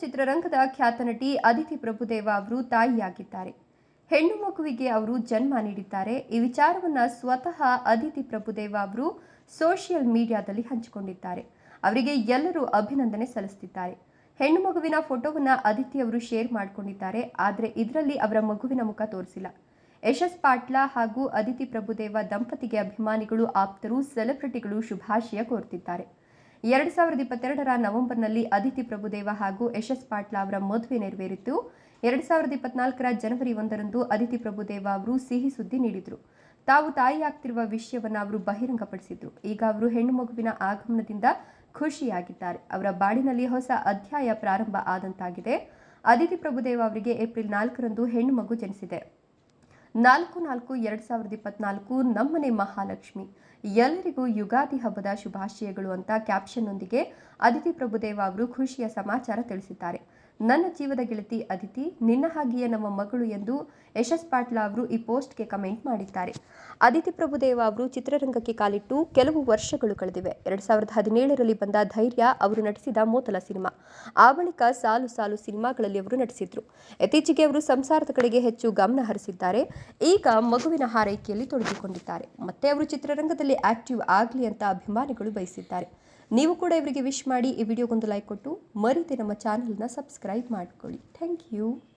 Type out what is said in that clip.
ಚಿತ್ರರಂಗದ ಖ್ಯಾತ ನಟಿ ಅದಿತಿ ಪ್ರಭುದೇವ ಅವರು ತಾಯಿಯಾಗಿದ್ದಾರೆ. ಹೆಣ್ಣು ಮಗುವಿಗೆ ಅವರು ಜನ್ಮ ನೀಡಿದ್ದಾರೆ. ಈ ವಿಚಾರವನ್ನ ಸ್ವತಃ ಅದಿತಿ ಪ್ರಭುದೇವ ಅವರು ಸೋಷಿಯಲ್ ಮೀಡಿಯಾದಲ್ಲಿ ಹಂಚಿಕೊಂಡಿದ್ದಾರೆ. ಅವರಿಗೆ ಎಲ್ಲರೂ ಅಭಿನಂದನೆ ಸಲ್ಲಿಸುತ್ತಿದ್ದಾರೆ. ಹೆಣ್ಣು ಮಗುವಿನ ಫೋಟೋವನ್ನ ಅದಿತಿ ಅವರು ಶೇರ್ ಮಾಡಿಕೊಂಡಿದ್ದಾರೆ. ಆದರೆ ಇದರಲ್ಲಿ ಅವರ ಮಗುವಿನ ಮುಖ ತೋರಿಸಿಲ್ಲ. ಯಶಸ್ ಪಾಟ್ಲ ಹಾಗೂ ಅದಿತಿ ಪ್ರಭುದೇವ ದಂಪತಿಗೆ ಅಭಿಮಾನಿಗಳು, ಆಪ್ತರು, ಸೆಲೆಬ್ರಿಟಿಗಳು ಶುಭಾಶಯ ಕೋರುತ್ತಿದ್ದಾರೆ ಎರಡು ಸಾವಿರದ ಇಪ್ಪತ್ತೆರಡರ ನವೆಂಬರ್ನಲ್ಲಿ ಅದಿತಿ ಪ್ರಭುದೇವ ಹಾಗೂ ಯಶಸ್ ಪಾಟ್ಲ ಅವರ ಮದುವೆ ನೆರವೇರಿತ್ತು ಎರಡು ಸಾವಿರದ ಇಪ್ಪತ್ನಾಲ್ಕರ ಜನವರಿ ಒಂದರಂದು ಅದಿತಿ ಪ್ರಭುದೇವ ಅವರು ಸಿಹಿ ಸುದ್ದಿ ನೀಡಿದರು. ತಾವು ತಾಯಿಯಾಗ್ತಿರುವ ವಿಷಯವನ್ನು ಅವರು ಬಹಿರಂಗಪಡಿಸಿದ್ರು. ಈಗ ಅವರು ಹೆಣ್ಣು ಮಗುವಿನ ಆಗಮನದಿಂದ ಖುಷಿಯಾಗಿದ್ದಾರೆ. ಅವರ ಬಾಡಿನಲ್ಲಿ ಹೊಸ ಅಧ್ಯಾಯ ಪ್ರಾರಂಭ ಆದಂತಾಗಿದೆ. ಅದಿತಿ ಪ್ರಭುದೇವ ಅವರಿಗೆ ಏಪ್ರಿಲ್ ನಾಲ್ಕರಂದು ಹೆಣ್ಣು ಮಗು ಜನಿಸಿದೆ. ನಾಲ್ಕು ನಾಲ್ಕು ಎರಡು ಸಾವಿರದ ಇಪ್ಪತ್ನಾಲ್ಕು ನಮ್ಮನೆ ಮಹಾಲಕ್ಷ್ಮಿ. ಎಲ್ಲರಿಗೂ ಯುಗಾದಿ ಹಬ್ಬದ ಶುಭಾಶಯಗಳು ಅಂತ ಕ್ಯಾಪ್ಷನ್ನೊಂದಿಗೆ ಅದಿತಿ ಪ್ರಭುದೇವ ಅವರು ಖುಷಿಯ ಸಮಾಚಾರ ತಿಳಿಸಿದ್ದಾರೆ. ನನ್ನ ಜೀವದ ಗೆಳತಿ ಅದಿತಿ, ನಿನ್ನ ಹಾಗೆಯೇ ನಮ್ಮ ಮಗಳು ಎಂದು ಯಶಸ್ ಪಾಟ್ಲ ಅವರು ಈ ಪೋಸ್ಟ್ಗೆ ಕಮೆಂಟ್ ಮಾಡಿದ್ದಾರೆ. ಅದಿತಿ ಪ್ರಭುದೇವ ಅವರು ಚಿತ್ರರಂಗಕ್ಕೆ ಕಾಲಿಟ್ಟು ಕೆಲವು ವರ್ಷಗಳು ಕಳೆದಿವೆ. ಎರಡು ಸಾವಿರದ ಹದಿನೇಳರಲ್ಲಿ ಬಂದ ಧೈರ್ಯ ಅವರು ನಟಿಸಿದ ಮೊದಲ ಸಿನಿಮಾ. ಆ ಬಳಿಕ ಸಾಲು ಸಾಲು ಸಿನಿಮಾಗಳಲ್ಲಿ ಅವರು ನಟಿಸಿದ್ರು. ಇತ್ತೀಚೆಗೆ ಅವರು ಸಂಸಾರದ ಕಡೆಗೆ ಹೆಚ್ಚು ಗಮನ ಹರಿಸಿದ್ದಾರೆ. ಈಗ ಮಗುವಿನ ಹಾರೈಕೆಯಲ್ಲಿ ತೊಡಗಿಕೊಂಡಿದ್ದಾರೆ. ಮತ್ತೆ ಅವರು ಚಿತ್ರರಂಗದಲ್ಲಿ ಆಕ್ಟಿವ್ ಆಗಲಿ ಅಂತ ಅಭಿಮಾನಿಗಳು ಬಯಸಿದ್ದಾರೆ. ನೀವು ಕೂಡ ಇವರಿಗೆ ವಿಶ್ ಮಾಡಿ ಈ ವಿಡಿಯೋಗೊಂದು ಲೈಕ್ ಕೊಟ್ಟು, ಮರೀತಿ ನಮ್ಮ ಚಾನಲ್ನ ಸಬ್ಸ್ಕ್ರೈಬ್ ಮಾಡಿಕೊಳ್ಳಿ. Thank you